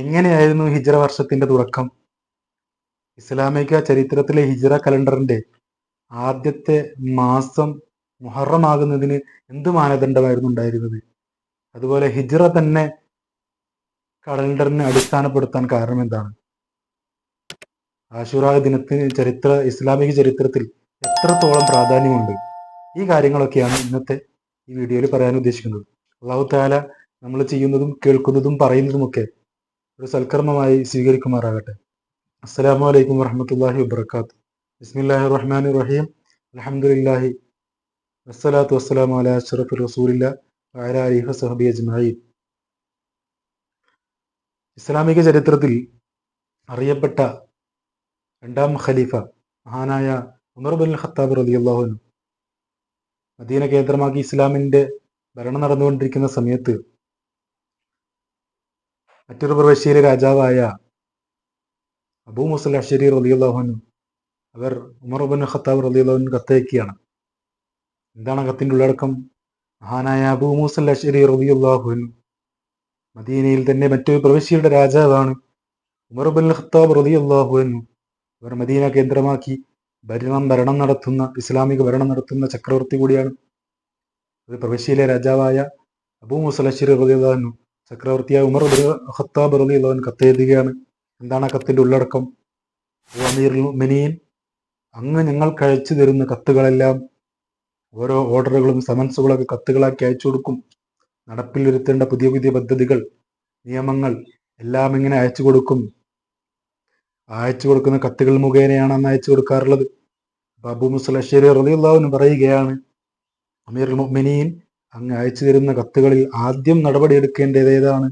എങ്ങനെയായിരുന്നു ഹിജ്റ വർഷത്തിന്റെ തുടക്കം? ഇസ്ലാമിക ചരിത്രത്തിലെ ഹിജ്റ കലണ്ടറിന്റെ ആദ്യത്തെ മാസം മുഹറമാകുന്നതിന് എന്ത് മാനദണ്ഡമായിരുന്നു ഉണ്ടായിരുന്നത്? അതുപോലെ ഹിജ്റ തന്നെ കലണ്ടറിനെ അടിസ്ഥാനപ്പെടുത്താൻ കാരണം എന്താണ്? ആശുറ ദിനത്തിന് ചരിത്ര ഇസ്ലാമിക ചരിത്രത്തിൽ എത്രത്തോളം പ്രാധാന്യമുണ്ട്? ഈ കാര്യങ്ങളൊക്കെയാണ് ഇന്നത്തെ ഈ വീഡിയോയിൽ പറയാൻ ഉദ്ദേശിക്കുന്നത്. അള്ളാഹു താല നമ്മൾ ചെയ്യുന്നതും കേൾക്കുന്നതും പറയുന്നതുമൊക്കെ ഒരു സൽക്കർമ്മമായി സ്വീകരിക്കുമാറാകട്ടെ. അസ്സലാമു അലൈക്കും വറഹമത്തല്ലാഹി വബർക്കാത്തു ബിസ്മില്ലാഹി റഹ്മാൻ റഹീം അലഹമുല്ലാഹി വസ്സലാത്തു വസ്സലാമു അല അഷറഫ് റസൂലില്ല വസഹബി അജ്മഈൻ. ഇസ്ലാമിക ചരിത്രത്തിൽ അറിയപ്പെട്ട രണ്ടാം ഖലീഫ മഹാനായ ഉമർ ബിൻ ഖത്താബ് റളിയല്ലാഹു അൻഹു. മദീന കേന്ദ്രമാക്കി ഇസ്ലാമിന്റെ ഭരണം നടന്നുകൊണ്ടിരിക്കുന്ന സമയത്ത് മറ്റൊരു പ്രവശ്യയിലെ രാജാവായ അബൂ മുസൽ അഷരി റളിയല്ലാഹുനു അവർ ഉമർ ബിൻ ഖത്താബ് റളിയല്ലാഹുവിന് കത്തയക്കുകയാണ്. എന്താണ് കത്തിന്റെ ഉള്ളടക്കം? മഹാനായ അബൂ മൂസൽ അഷരി റളിയല്ലാഹുനു മദീനയിൽ തന്നെ മറ്റൊരു പ്രവശ്യയുടെ രാജാവാണ് ഉമർ ബിൻ ഖത്താബ് റളിയല്ലാഹുനു അവർ മദീന കേന്ദ്രമാക്കി ഭരണം ഭരണം നടത്തുന്ന ഇസ്ലാമിക ഭരണം നടത്തുന്ന ചക്രവർത്തി കൂടിയാണ്. ഒരു പ്രവിശ്യയിലെ രാജാവായ അബൂ മുസലഷിർ റളിയല്ലാഹു ചക്രവർത്തിയായ ഉമർ ബിൻ റലി റളിയല്ലാഹു കത്തെഴുതുകയാണ്. എന്താണ് ആ കത്തിന്റെ ഉള്ളടക്കം? അമീറുൽ മുഅ്മിനീൻ അങ്ങ് ഞങ്ങൾക്ക് അയച്ചു തരുന്ന കത്തുകളെല്ലാം ഓരോ ഓർഡറുകളും സമൻസുകളൊക്കെ കത്തുകളാക്കി അയച്ചു കൊടുക്കും. നടപ്പിൽ വരുത്തേണ്ട പുതിയ പുതിയ പദ്ധതികൾ നിയമങ്ങൾ എല്ലാം ഇങ്ങനെ അയച്ചു കൊടുക്കും. അയച്ചു കൊടുക്കുന്ന കത്തുകൾ മുഖേനയാണ് അന്ന് അയച്ചു കൊടുക്കാറുള്ളത്. അബൂ മുസലശ്ശേരി റളിയല്ലാഹുവിന് പറയുകയാണ് അമീർ മുഅ്മിനീൻ അങ്ങ് അയച്ചു തരുന്ന കത്തുകളിൽ ആദ്യം നടപടിയെടുക്കേണ്ടത് ഏതാണ്?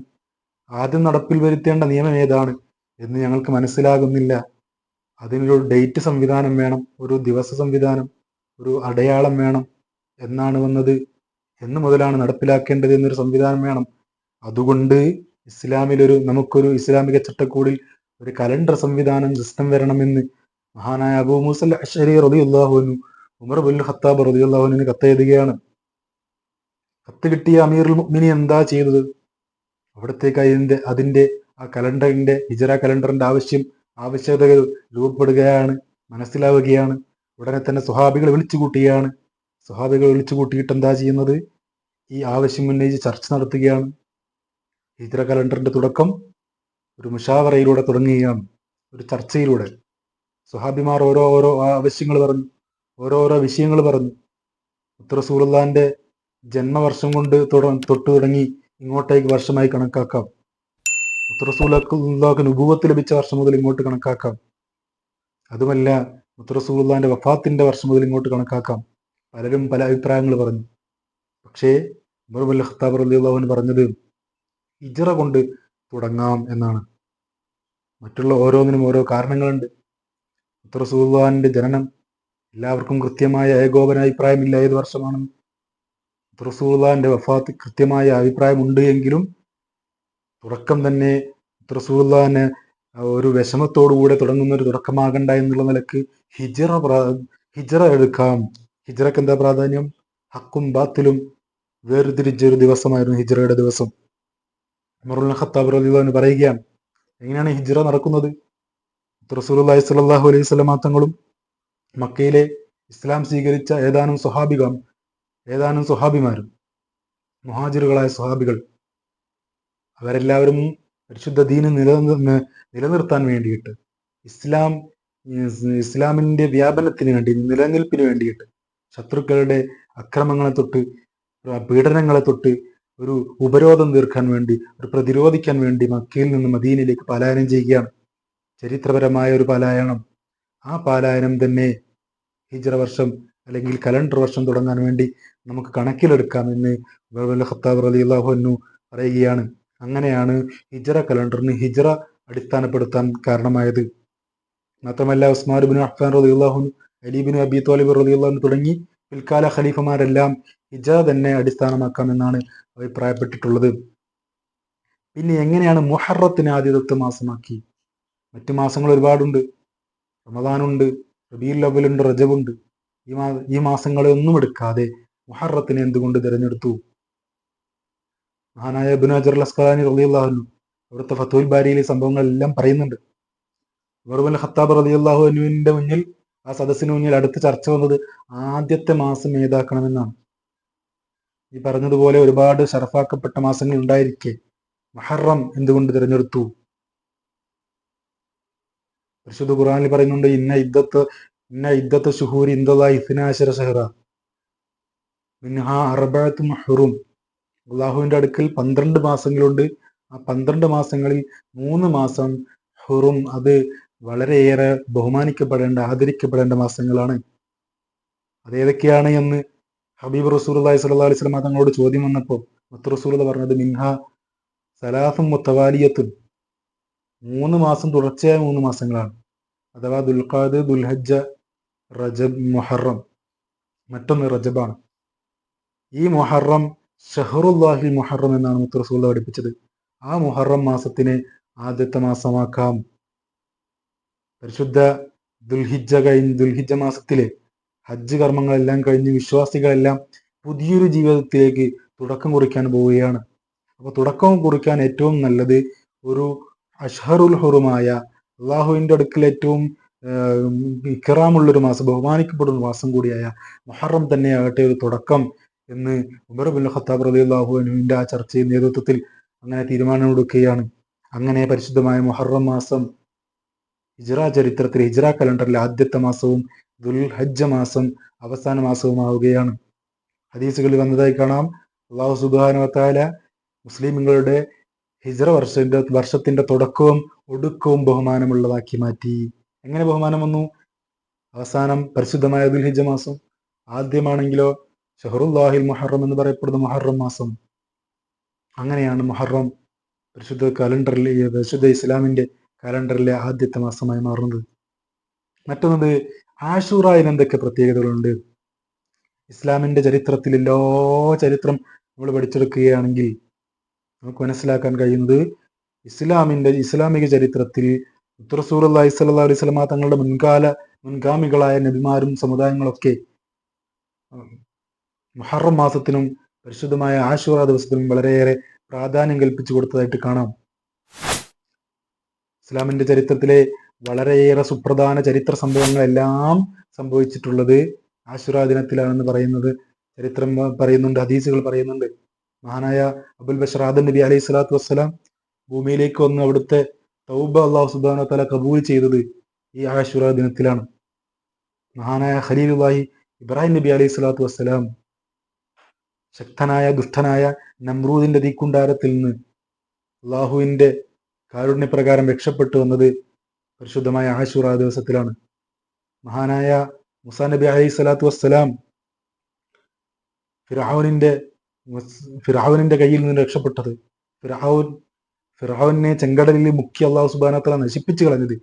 ആദ്യം നടപ്പിൽ വരുത്തേണ്ട നിയമം ഏതാണ് എന്ന് ഞങ്ങൾക്ക് മനസ്സിലാകുന്നില്ല. അതിനൊരു ഡേറ്റ് സംവിധാനം വേണം ഒരു ദിവസ സംവിധാനം ഒരു അടയാളം വേണം എന്നാണ് വന്നത്. എന്ന് മുതലാണ് നടപ്പിലാക്കേണ്ടത് എന്നൊരു സംവിധാനം വേണം. അതുകൊണ്ട് ഇസ്ലാമിലൊരു നമുക്കൊരു ഇസ്ലാമിക ചട്ടക്കൂടിൽ ഒരു കലണ്ടർ സംവിധാനം സിസ്റ്റം വരണമെന്ന് മഹാനായ അബൂ മൂസൽ അഷരി റളിയല്ലാഹുവിനു ഉമർ ബുൽ ഖത്താബ് റളിയല്ലാഹുവിന് കത്തെഴുതുകയാണ്. കത്ത് കിട്ടിയ അമീറുൽ മുഅ്മിനി എന്താ ചെയ്തത്? അവിടത്തേക്ക് അതിന്റെ അതിന്റെ ആ കലണ്ടറിന്റെ ഹിജറ കലണ്ടറിന്റെ ആവശ്യം ആവശ്യകതകൾ രൂപപ്പെടുകയാണ് മനസ്സിലാവുകയാണ്. ഉടനെ തന്നെ സ്വഹാബികൾ വിളിച്ചു കൂട്ടുകയാണ് സ്വഹാബികൾ വിളിച്ചു കൂട്ടിയിട്ട് എന്താ ചെയ്യുന്നത്? ഈ ആവശ്യം ഉന്നയിച്ച് ചർച്ച നടത്തുകയാണ്. ഹിജറ കലണ്ടറിന്റെ തുടക്കം ഒരു മുഷാവറയിലൂടെ തുടങ്ങുകയാണ് ഒരു ചർച്ചയിലൂടെ. സുഹാബിമാർ ഓരോ ഓരോ ആവശ്യങ്ങൾ പറഞ്ഞു ഓരോ ഓരോ വിഷയങ്ങൾ പറഞ്ഞു. ഉത്തറസൂറുല്ലാന്റെ ജന്മവർഷം കൊണ്ട് തൊട്ടു തുടങ്ങി ഇങ്ങോട്ടേക്ക് വർഷമായി കണക്കാക്കാം. മുത്തറസൂലാക്ക് നുപൂവത്ത് ലഭിച്ച വർഷം മുതൽ ഇങ്ങോട്ട് കണക്കാക്കാം. അതുമല്ല മുത്തറസൂലുള്ളാന്റെ വഫാത്തിന്റെ വർഷം മുതൽ ഇങ്ങോട്ട് കണക്കാക്കാം. പലരും പല അഭിപ്രായങ്ങൾ പറഞ്ഞു. പക്ഷേ ഉമർ ബിൻ ഖത്താബ് റളിയല്ലാഹു പറഞ്ഞത് ഹിജറ കൊണ്ട് തുടങ്ങാം എന്നാണ്. മറ്റുള്ള ഓരോന്നിനും ഓരോ കാരണങ്ങളുണ്ട്. മുത്തറസൂലുള്ളാന്റെ ജനനം എല്ലാവർക്കും കൃത്യമായ ഏകോപന അഭിപ്രായമില്ല ഏത് വർഷമാണെന്ന് റസൂള്ളാന്റെ വഫാത്ത് കൃത്യമായ അഭിപ്രായമുണ്ട് എങ്കിലും തുടക്കം തന്നെ റസൂള്ളാന് ഒരു വിഷമത്തോടുകൂടെ തുടങ്ങുന്ന ഒരു തുടക്കമാകണ്ട എന്നുള്ള നിലയ്ക്ക് ഹിജറ ഹിജറ എടുക്കാം. ഹിജറക്ക് എന്താ പ്രാധാന്യം? ഹക്കും ബാത്തിലും വേർതിരിച്ചൊരു ദിവസമായിരുന്നു ഹിജറയുടെ ദിവസം. ഉമറുൽ ഖത്താബ് റളിയല്ലാഹു പറയുകയാണ് എങ്ങനെയാണ് ഹിജറ നടക്കുന്നത്? റസൂലുള്ളാഹി സ്വല്ലല്ലാഹു അലൈഹി വസല്ലം തങ്ങളും മക്കയിലെ ഇസ്ലാം സ്വീകരിച്ച ഏതാനും സ്വഹാബികം ഏതാനും സുഹാബിമാരും മുഹാജിറുകളായ സുഹാബികൾ അവരെല്ലാവരും പരിശുദ്ധ ദീന് നിലനിർന്ന് നിലനിർത്താൻ വേണ്ടിയിട്ട് ഇസ്ലാം ഇസ്ലാമിന്റെ വ്യാപനത്തിന് വേണ്ടി നിലനിൽപ്പിന് വേണ്ടിയിട്ട് ശത്രുക്കളുടെ അക്രമങ്ങളെ തൊട്ട് പീഡനങ്ങളെ തൊട്ട് ഒരു ഉപരോധം തീർക്കാൻ വേണ്ടി ഒരു പ്രതിരോധിക്കാൻ വേണ്ടി മക്കയിൽ നിന്ന് മദീനയിലേക്ക് പലായനം ചെയ്യുകയാണ്. ചരിത്രപരമായ ഒരു പലായനം. ആ പലായനം തന്നെ ഹിജ്റ വർഷം അല്ലെങ്കിൽ കലണ്ടർ വർഷം തുടങ്ങാൻ വേണ്ടി നമുക്ക് കണക്കിലെടുക്കാം എന്ന് ഉമർ ഖത്താബ് റളിയല്ലാഹു അൻഹു പറയുകയാണ്. അങ്ങനെയാണ് ഹിജറ കലണ്ടറിന് ഹിജറ അടിസ്ഥാനപ്പെടുത്താൻ കാരണമായത്. മാത്രമല്ല ഉസ്മാൻ ബിൻ അഫ്ഫാൻ റലി അൻഹു അലി ബിൻ അബി തോലിബ് റളിയല്ലാഹു അൻഹു തുടങ്ങി പിൽക്കാല ഖലീഫമാരെല്ലാം ഹിജറ തന്നെ അടിസ്ഥാനമാക്കാമെന്നാണ് അഭിപ്രായപ്പെട്ടിട്ടുള്ളത്. പിന്നെ എങ്ങനെയാണ് മുഹറത്തിന് ആദ്യത്തെ മാസമാക്കി? മറ്റു മാസങ്ങൾ ഒരുപാടുണ്ട്. റമദാനുണ്ട് റബീൽ അവലുണ്ട് റജബുണ്ട്. ഈ മാ ഈ മാസങ്ങളെ ഒന്നും എടുക്കാതെ മുഹറത്തിനെ എന്തുകൊണ്ട് തിരഞ്ഞെടുത്തു? മഹാനായ ഇബ്നു ഹജർ റലിയുള്ളാഹുനു അവിടുത്തെ ഫത്തുൽ ബാരിയിലെ സംഭവങ്ങളെല്ലാം പറയുന്നുണ്ട്. ഉമറുബുൽ ഖത്താബ് റളിയല്ലാഹു അനുവിന്റെ മുന്നിൽ ആ സദസ്സിന് മുന്നിൽ അടുത്ത് ചർച്ച വന്നത് ആദ്യത്തെ മാസം ഏതാക്കണമെന്നാണ്. ഈ പറഞ്ഞതുപോലെ ഒരുപാട് ഷറഫാക്കപ്പെട്ട മാസങ്ങൾ ഉണ്ടായിരിക്കെ. മഹറം എന്തുകൊണ്ട് തിരഞ്ഞെടുത്തു? പരിശുദ്ധ ഖുറാനിൽ പറയുന്നുണ്ട് ഇന്ന ഇദ്ദത്ത് ഇന്ന ഇദ്ദത്ത് ഷുഹൂരി ഇന്ദ ഇസ്നാശര ഷഹറ മിൻഹ അറബഅത്തും ഹുറും അള്ളാഹുവിന്റെ അടുക്കൽ പന്ത്രണ്ട് മാസങ്ങളുണ്ട്. ആ പന്ത്രണ്ട് മാസങ്ങളിൽ മൂന്ന് മാസം ഹുറും അത് വളരെയേറെ ബഹുമാനിക്കപ്പെടേണ്ട ആദരിക്കപ്പെടേണ്ട മാസങ്ങളാണ്. അതേതൊക്കെയാണ് എന്ന് ഹബീബ് റസൂലി സ്വല്ലാ അലൈഹി സ്വലമ തങ്ങളോട് ചോദ്യം വന്നപ്പോൾ മത്ത് റസൂല പറഞ്ഞത് മിൻഹ സലാസും മുത്തവാലിയത്തും മൂന്ന് മാസം തുടർച്ചയായ മൂന്ന് മാസങ്ങളാണ്. അഥവാ ദുൽഖാദ് ദുൽഹജ്ജ റജബ് മുഹറം. മറ്റൊന്ന് റജബാണ്. ഈ മുഹറം ഷഹറുല്ലാഹിൽ മുഹറം എന്നാണ് മുത്തറസൂല പഠിപ്പിച്ചത്. ആ മുഹറം മാസത്തിനെ ആദ്യത്തെ മാസമാക്കാം. പരിശുദ്ധ ദുൽഹിജ കഴിഞ്ഞ് ദുൽഹിജ മാസത്തിലെ ഹജ്ജ് കർമ്മങ്ങളെല്ലാം കഴിഞ്ഞ് വിശ്വാസികളെല്ലാം പുതിയൊരു ജീവിതത്തിലേക്ക് തുടക്കം കുറിക്കാൻ പോവുകയാണ്. അപ്പോൾ തുടക്കം കുറിക്കാൻ ഏറ്റവും നല്ലത് ഒരു അഷ്ഹറുൽ ഹുറുമായ അള്ളാഹുവിന്റെ അടുക്കൽ ഏറ്റവും ഇക്കറാമുള്ളൊരു മാസം ബഹുമാനിക്കപ്പെടുന്ന മാസം കൂടിയായ മുഹറം തന്നെയാകട്ടെ ഒരു തുടക്കം എന്ന് ഉമർ ബിൻ ഖത്താബ് റലി അള്ളാഹുവിന്റെ ആ ചർച്ചയിൽ നേതൃത്വത്തിൽ അങ്ങനെ തീരുമാനമെടുക്കുകയാണ്. അങ്ങനെ പരിശുദ്ധമായ മുഹറം മാസം ഹിജ്റ ചരിത്രത്തിൽ ഹിജ്റ കലണ്ടറിലെ ആദ്യത്തെ മാസവും ദുൽ ഹജ്ജ മാസം അവസാന മാസവുമാവുകയാണ്. ഹദീസുകളിൽ വന്നതായി കാണാം. അള്ളാഹു സുബാനുവത്താല മുസ്ലിമുകളുടെ ഹിജ്ര വർഷത്തിന്റെ വർഷത്തിന്റെ തുടക്കവും ഒടുക്കവും ബഹുമാനമുള്ളതാക്കി മാറ്റി. എങ്ങനെ ബഹുമാനം വന്നു? അവസാനം പരിശുദ്ധമായ ദുൽഹിജ മാസം. ആദ്യമാണെങ്കിലോ ഷഹറുല്ലാഹിൽ മുഹറം എന്ന് പറയപ്പെടുന്ന മുഹറം മാസം. അങ്ങനെയാണ് മുഹറം പരിശുദ്ധ കലണ്ടറിലെ പരിശുദ്ധ ഇസ്ലാമിന്റെ കലണ്ടറിലെ ആദ്യത്തെ മാസമായി മാറുന്നത്. മറ്റൊന്നത് ആഷൂറായിന് എന്തൊക്കെ പ്രത്യേകതകളുണ്ട്? ഇസ്ലാമിന്റെ ചരിത്രത്തിൽ എല്ലാ ചരിത്രം നമ്മൾ പഠിച്ചെടുക്കുകയാണെങ്കിൽ നമുക്ക് മനസ്സിലാക്കാൻ കഴിയുന്നത് ഇസ്ലാമിന്റെ ഇസ്ലാമിക ചരിത്രത്തിൽ ഉത്തറസൂർ അള്ളാഹി സ്വല്ലാ അലൈഹി സ്വലമ തങ്ങളുടെ മുൻകാല മുൻഗാമികളായ നബിമാരും സമുദായങ്ങളൊക്കെ മുഹറം മാസത്തിനും പരിശുദ്ധമായ ആശുറ ദിവസത്തിനും വളരെയേറെ പ്രാധാന്യം കൽപ്പിച്ചു കൊടുത്തതായിട്ട് കാണാം. ഇസ്ലാമിന്റെ ചരിത്രത്തിലെ വളരെയേറെ സുപ്രധാന ചരിത്ര സംഭവങ്ങളെല്ലാം സംഭവിച്ചിട്ടുള്ളത് ആശുറ ദിനത്തിലാണെന്ന് പറയുന്നത് ചരിത്രം പറയുന്നുണ്ട് ഹദീസുകൾ പറയുന്നുണ്ട്. മഹാനായ അബുൽ ബഷർ ആദം നബി അലൈഹി സ്വലാത്തു വസ്സലാം ഭൂമിയിലേക്ക് വന്ന് അവിടുത്തെ തൗബ അള്ളാഹു സുബാന തല കബൂൽ ചെയ്തത് ഈ ആഷുറ ദിനത്തിലാണ്. മഹാനായ ഖലീലുല്ലാഹി ഇബ്രാഹിം നബി അലൈഹി സ്വലാത്തു വസ്സലാം ശക്തനായ ദുഷ്ടനായ നമ്രൂദിന്റെ തീക്കുണ്ടാരത്തിൽ നിന്ന് അള്ളാഹുവിന്റെ കാരുണ്യപ്രകാരം രക്ഷപ്പെട്ടു വന്നത് പരിശുദ്ധമായ ആശുറ ദിവസത്തിലാണ്. മഹാനായ മുസാ നബി അലൈഹി സ്വലാത്തു വസ്സലാം ഫിറാവുനിന്റെ ഫിറാവുനിന്റെ കയ്യിൽ നിന്ന് രക്ഷപ്പെട്ടത്. ഫിറാവുൻ ഫിറാവുനെ ചെങ്കടലിൽ മുക്കി അള്ളാഹു സുബാനത്തല നശിപ്പിച്ചു കളഞ്ഞത്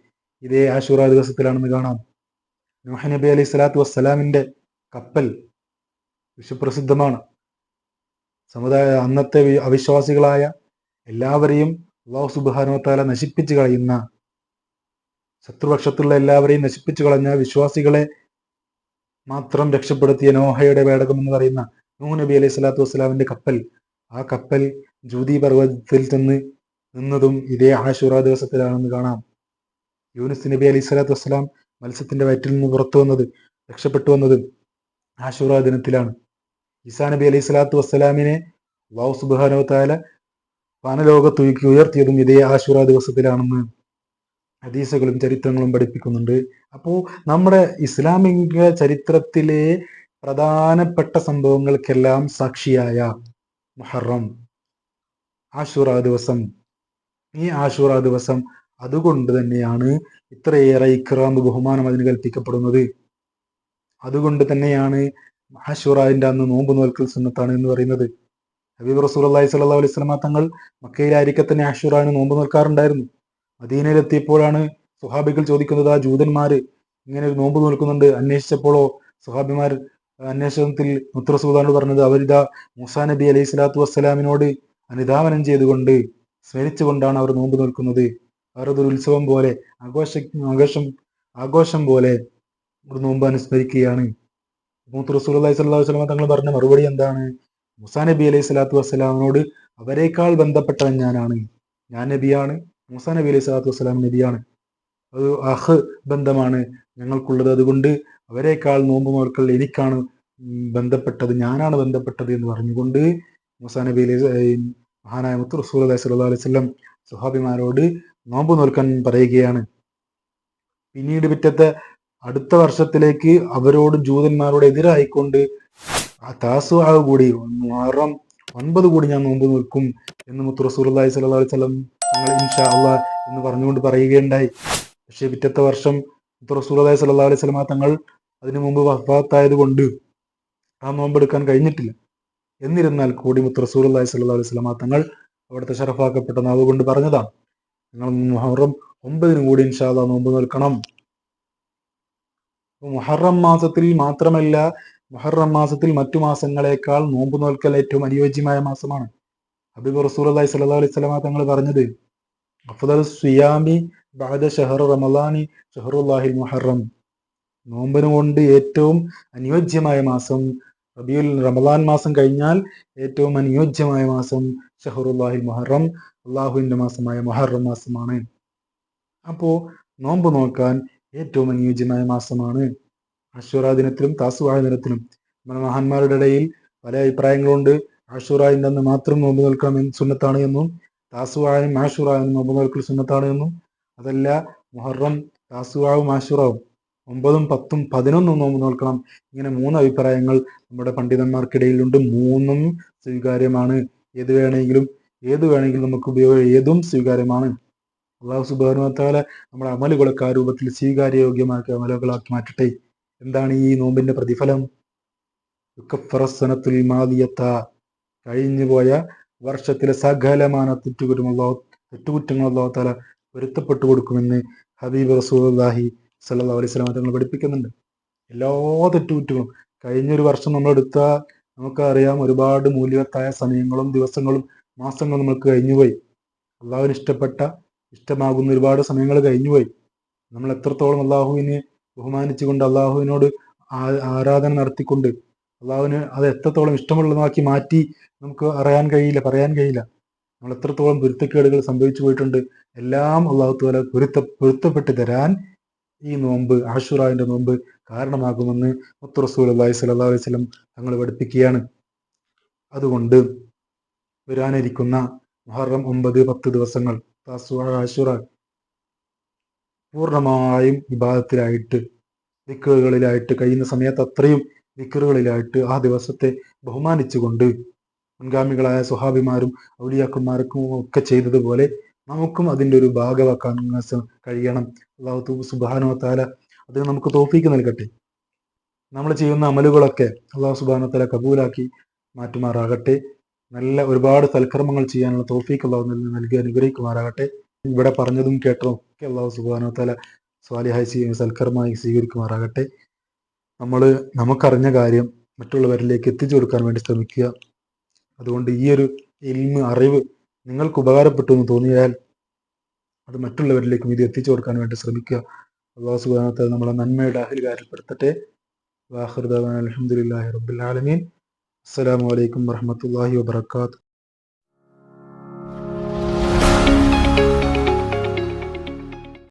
ഇതേ ആശുറ ദിവസത്തിലാണെന്ന് കാണാം. നോഹ നബി അലൈഹി സ്വലാത്തു വസ്സലാമിന്റെ കപ്പൽ വിശ്വപ്രസിദ്ധമാണ്. സമുദായ അന്നത്തെ അവിശ്വാസികളായ എല്ലാവരെയും അള്ളാഹു സുബാനോത്താല നശിപ്പിച്ചു കളയുന്ന ശത്രുപക്ഷത്തുള്ള എല്ലാവരെയും നശിപ്പിച്ചു കളഞ്ഞ വിശ്വാസികളെ മാത്രം രക്ഷപ്പെടുത്തിയ നോഹയുടെ വേടകം എന്ന് പറയുന്ന നൂഹ് നബി അലൈഹി സ്വലാത്തു വസ്സലാമിന്റെ കപ്പൽ ആ കപ്പൽ ജൂതി പർവതത്തിൽ ചെന്ന് നിന്നതും ഇതേ ആശുറ ദിവസത്തിലാണെന്ന് കാണാം. യൂനുസ് നബി അലി സ്വലാത്തു വസ്സലാം മത്സ്യത്തിന്റെ വയറ്റിൽ നിന്ന് പുറത്തു വന്നത് രക്ഷപ്പെട്ടു വന്നത് ആശുറ ദിനത്തിലാണ്. ഈസാ നബി അലൈഹി സ്വലാത്തു വസ്സലാമിനെ താല വാനലോകത്തുയക്കി ഉയർത്തിയതും ഇതേ ആശുറ ദിവസത്തിലാണെന്ന് ഹദീസുകളും ചരിത്രങ്ങളും പഠിപ്പിക്കുന്നുണ്ട്. അപ്പോൾ നമ്മുടെ ഇസ്ലാമിക ചരിത്രത്തിലെ പ്രധാനപ്പെട്ട സംഭവങ്ങൾക്കെല്ലാം സാക്ഷിയായ മുഹറം ആഷുറ ദിവസം ഈ ആശുറ ദിവസം അതുകൊണ്ട് തന്നെയാണ് ഇത്രയേറെ ഇക്രാന്ത് ബഹുമാനം അതിന് കൽപ്പിക്കപ്പെടുന്നത്. അതുകൊണ്ട് തന്നെയാണ് ആശുറാവിന്റെ അന്ന് നോമ്പ് നോൽക്കൽ സുന്നത്താണ് എന്ന് പറയുന്നത്. ഹബീബ് റസൂൽ അള്ളാഹി സ്വല്ലാ അലൈഹി സ്വലമ തങ്ങൾ മക്കയിലായിരിക്കെ തന്നെ ആഷുറാവിന് നോമ്പ് നോൽക്കാറുണ്ടായിരുന്നു. മദീനയിലെത്തിയപ്പോഴാണ് സുഹാബികൾ ചോദിക്കുന്നത് ആ ജൂതന്മാര് ഇങ്ങനെ ഒരു നോമ്പ് നോൽക്കുന്നുണ്ട് അന്വേഷിച്ചപ്പോഴോ? സുഹാബിമാർ അന്വേഷണത്തിൽ മുത്തറസൂദാനോട് പറഞ്ഞത് അവരിതാ മൂസാ നബി അലൈഹി സ്വലാത്തു വസ്സലാമിനോട് അനുധാവനം ചെയ്തുകൊണ്ട് സ്മരിച്ചുകൊണ്ടാണ് അവർ നോമ്പ് നോൽക്കുന്നത്. അവർ അതൊരു ഉത്സവം പോലെ ആഘോഷ ആഘോഷം ആഘോഷം പോലെ ഒരു നോമ്പ് അനുസ്മരിക്കുകയാണ്. റസൂൽ അലൈഹി സ്വല്ലാ വസ്ലമ തങ്ങൾ പറഞ്ഞ മറുപടി എന്താണ്? മുസാ നബി അലൈഹി സ്വലാത്തു വസ്സലാമിനോട് അവരെക്കാൾ ബന്ധപ്പെട്ടവൻ ഞാനാണ്. ഞാൻ നബിയാണ് മൂസാ നബി അലൈഹി സ്വലാത്തു വസ്സലാം നബിയാണ്. അത് അഹ് ബന്ധമാണ് ഞങ്ങൾക്കുള്ളത്. അതുകൊണ്ട് അവരെക്കാൾ നോമ്പ് നോൽക്കൽ എനിക്കാണ് ബന്ധപ്പെട്ടത് ഞാനാണ് ബന്ധപ്പെട്ടത് എന്ന് പറഞ്ഞുകൊണ്ട് മൂസാ നബി അലൈഹി മഹാനായ മുത്തു റസൂൽ അലൈഹി അലൈഹി വസല്ലം സുഹാബിമാരോട് നോമ്പ് നോൽക്കാൻ പറയുകയാണ്. പിന്നീട് പിറ്റത്തെ അടുത്ത വർഷത്തിലേക്ക് അവരോട് ജൂതന്മാരോട് എതിരായിക്കൊണ്ട് ആ താസു ആവ് കൂടി മുഹറം ഒൻപത് കൂടി ഞാൻ നോമ്പ് നോൽക്കും എന്ന് മുത്തു റസൂൽ അലൈഹി അലൈഹി വസല്ലം തങ്ങൾ ഇൻഷാ അള്ളാഹ് എന്ന് പറഞ്ഞുകൊണ്ട് പറയുകയുണ്ടായി. പക്ഷേ പിറ്റത്തെ വർഷം മുത്തു റസൂൽ അലൈഹി സ്വല്ലല്ലാഹു അലൈഹി സ്വലമ തങ്ങൾ അതിനു മുമ്പ് വഫാത്തായത് കൊണ്ട് ആ നോമ്പെടുക്കാൻ കഴിഞ്ഞിട്ടില്ല. എന്നിരുന്നാൽ കൂടി മുത്ത് അലൈഹി സ്വല്ലല്ലാഹു അലൈഹി സ്വലാമ തങ്ങൾ അവിടുത്തെ ഷറഫാക്കപ്പെട്ട നാവ് കൊണ്ട് പറഞ്ഞതാണ്. നിങ്ങൾ മുഹറം ഒമ്പതിന് കൂടി ഇൻഷാദ നോമ്പ് നിൽക്കണം. മുഹറം മാസത്തിൽ മാത്രമല്ല മുഹറം മാസത്തിൽ മറ്റു മാസങ്ങളെക്കാൾ നോമ്പ് നോൽക്കൽ ഏറ്റവും അനുയോജ്യമായ മാസമാണ്. ഹബീബ് റസൂൽ അള്ളഹി സല്ലാ അലൈഹി സ്വലാമ തങ്ങൾ പറഞ്ഞത് അഫ്ദൽ സിയാമി ബഅദ ഷഹർ റമളാനി ഷഹറുല്ലാഹിൽ മുഹറം. നോമ്പിന് കൊണ്ട് ഏറ്റവും അനുയോജ്യമായ മാസം റബിയുൽ റമദാൻ മാസം കഴിഞ്ഞാൽ ഏറ്റവും അനുയോജ്യമായ മാസം ഷഹറുല്ലാഹിൽ മുഹറം അള്ളാഹുവിന്റെ മാസമായ മുഹറം മാസമാണ്. അപ്പോൾ നോമ്പ് നോക്കാൻ ഏറ്റവും അനുയോജ്യമായ മാസമാണ് അഷുറ ദിനത്തിലും താസുവായ ദിനത്തിലും. നമ്മുടെ മഹാന്മാരുടെ ഇടയിൽ പല അഭിപ്രായങ്ങളുണ്ട്. ആഷുറായിന്റെ അന്ന് മാത്രം നോമ്പ് നിൽക്കണം എന്ന് സുന്നത്താണ് എന്നും താസുവായും ആഷുറായും നോമ്പ് നിൽക്കൽ സുന്നത്താണ് എന്നും. അതല്ല മുഹറം താസുവാവും ആഷുറാവും. ഒമ്പതും പത്തും പതിനൊന്നും നോമ്പ് നോക്കണം ഇങ്ങനെ മൂന്ന് അഭിപ്രായങ്ങൾ നമ്മുടെ പണ്ഡിതന്മാർക്കിടയിലുണ്ട്. മൂന്നും സ്വീകാര്യമാണ്. ഏത് വേണമെങ്കിലും ഏത് വേണമെങ്കിലും നമുക്ക് ഉപയോഗം ഏതും സ്വീകാര്യമാണ്. അള്ളാഹു സുബാനുവത്താല നമ്മുടെ അമലുകളൊക്കെ ആ രൂപത്തിൽ സ്വീകാര്യയോഗ്യമാക്കി അമലുകളാക്കി മാറ്റട്ടെ. എന്താണ് ഈ നോമ്പിന്റെ പ്രതിഫലം? യുക്കഫറസനത്തുൽ മാദിയത്ത. കഴിഞ്ഞുപോയ വർഷത്തിലെ സകലമാന തെറ്റുകുറ്റം അള്ളാഹു തെറ്റുകുറ്റങ്ങൾ അള്ളാഹു താല പൊരുത്തപ്പെട്ടു കൊടുക്കുമെന്ന് ഹബീബ് റസൂലുള്ളാഹി സല്ലല്ലാഹു അലൈഹി വസല്ലം തങ്ങൾ പഠിപ്പിക്കുന്നുണ്ട്. എല്ലാ തെറ്റുകുറ്റങ്ങളും. കഴിഞ്ഞൊരു വർഷം നമ്മൾ എടുത്ത നമുക്കറിയാം ഒരുപാട് മൂല്യവത്തായ സമയങ്ങളും ദിവസങ്ങളും മാസങ്ങളും നമ്മൾക്ക് കഴിഞ്ഞുപോയി. അള്ളാഹുവിന് ഇഷ്ടപ്പെട്ട ഇഷ്ടമാകുന്ന ഒരുപാട് സമയങ്ങൾ കഴിഞ്ഞുപോയി. നമ്മൾ എത്രത്തോളം അള്ളാഹുവിനെ ബഹുമാനിച്ചുകൊണ്ട് അള്ളാഹുവിനോട് ആരാധന നടത്തിക്കൊണ്ട് അള്ളാഹുവിന് അത് എത്രത്തോളം ഇഷ്ടമുള്ളതാക്കി മാറ്റി നമുക്ക് അറിയാൻ കഴിയില്ല പറയാൻ കഴിയില്ല. നമ്മൾ എത്രത്തോളം പൊരുത്തക്കേടുകൾ സംഭവിച്ചു പോയിട്ടുണ്ട്. എല്ലാം അള്ളാഹു താല പൊരുത്ത പൊരുത്തപ്പെട്ട് തരാൻ ഈ നോമ്പ് ആഷുറാവിന്റെ നോമ്പ് കാരണമാകുമെന്ന് മുത്ത് റസൂൽ അള്ളാഹി സ്വല്ലല്ലാഹു അലൈഹി വസല്ലം തങ്ങൾ പഠിപ്പിക്കുകയാണ്. അതുകൊണ്ട് വരാനിരിക്കുന്ന മുഹറം ഒമ്പത് പത്ത് ദിവസങ്ങൾ ആഷുറ പൂർണമായും വിഭാഗത്തിലായിട്ട് വിക്കറുകളിലായിട്ട് കഴിയുന്ന സമയത്ത് അത്രയും ദിക്കറുകളിലായിട്ട് ആ ദിവസത്തെ ബഹുമാനിച്ചുകൊണ്ട് മുൻഗാമികളായ സുഹാബിമാരും ഔലിയാക്കന്മാർക്കും ഒക്കെ ചെയ്തതുപോലെ നമുക്കും അതിന്റെ ഒരു ഭാഗമാക്കാൻ കഴിയണം. അള്ളാഹു സുബാനോ താല അതിന് നമുക്ക് തോഫീക്ക് നൽകട്ടെ. നമ്മൾ ചെയ്യുന്ന അമലുകളൊക്കെ അള്ളാഹു സുബാനോ താല കബൂലാക്കി മാറ്റുമാറാകട്ടെ. നല്ല ഒരുപാട് സൽക്കർമ്മങ്ങൾ ചെയ്യാനുള്ള തോഫീക്ക് അള്ളാഹു നൽ- നൽകി അനുഗ്രഹിക്കുമാറാകട്ടെ. ഇവിടെ പറഞ്ഞതും കേട്ടതും ഒക്കെ അള്ളാഹു സുബാനോ താല സ്വാലിഹായി ചെയ്യുന്ന സൽക്കർമ്മമായി സ്വീകരിക്കുമാറാകട്ടെ. നമ്മൾ നമുക്കറിഞ്ഞ കാര്യം മറ്റുള്ളവരിലേക്ക് എത്തിച്ചു കൊടുക്കാൻ വേണ്ടി ശ്രമിക്കുക. അതുകൊണ്ട് ഈ ഒരു ഇൽമ് അറിവ് നിങ്ങൾക്ക് ഉപകാരപ്പെട്ടു എന്ന് തോന്നിയാൽ അത് മറ്റുള്ളവരിലേക്കും ഇത് എത്തിച്ചു കൊടുക്കാൻ വേണ്ടി ശ്രമിക്കുക. അള്ളാഹു സുബാനത്തെ നമ്മളെ നന്മയുടെ അഹിൽകാരിൽപ്പെടുത്തട്ടെ വാഹൃദാൻ അലഹമുല്ലാ റബുലാലമീൻ ആലമീൻ. അസ്സലാമു അലൈക്കും വറഹ്മത്തുള്ളാഹി വബറകാതുഹു.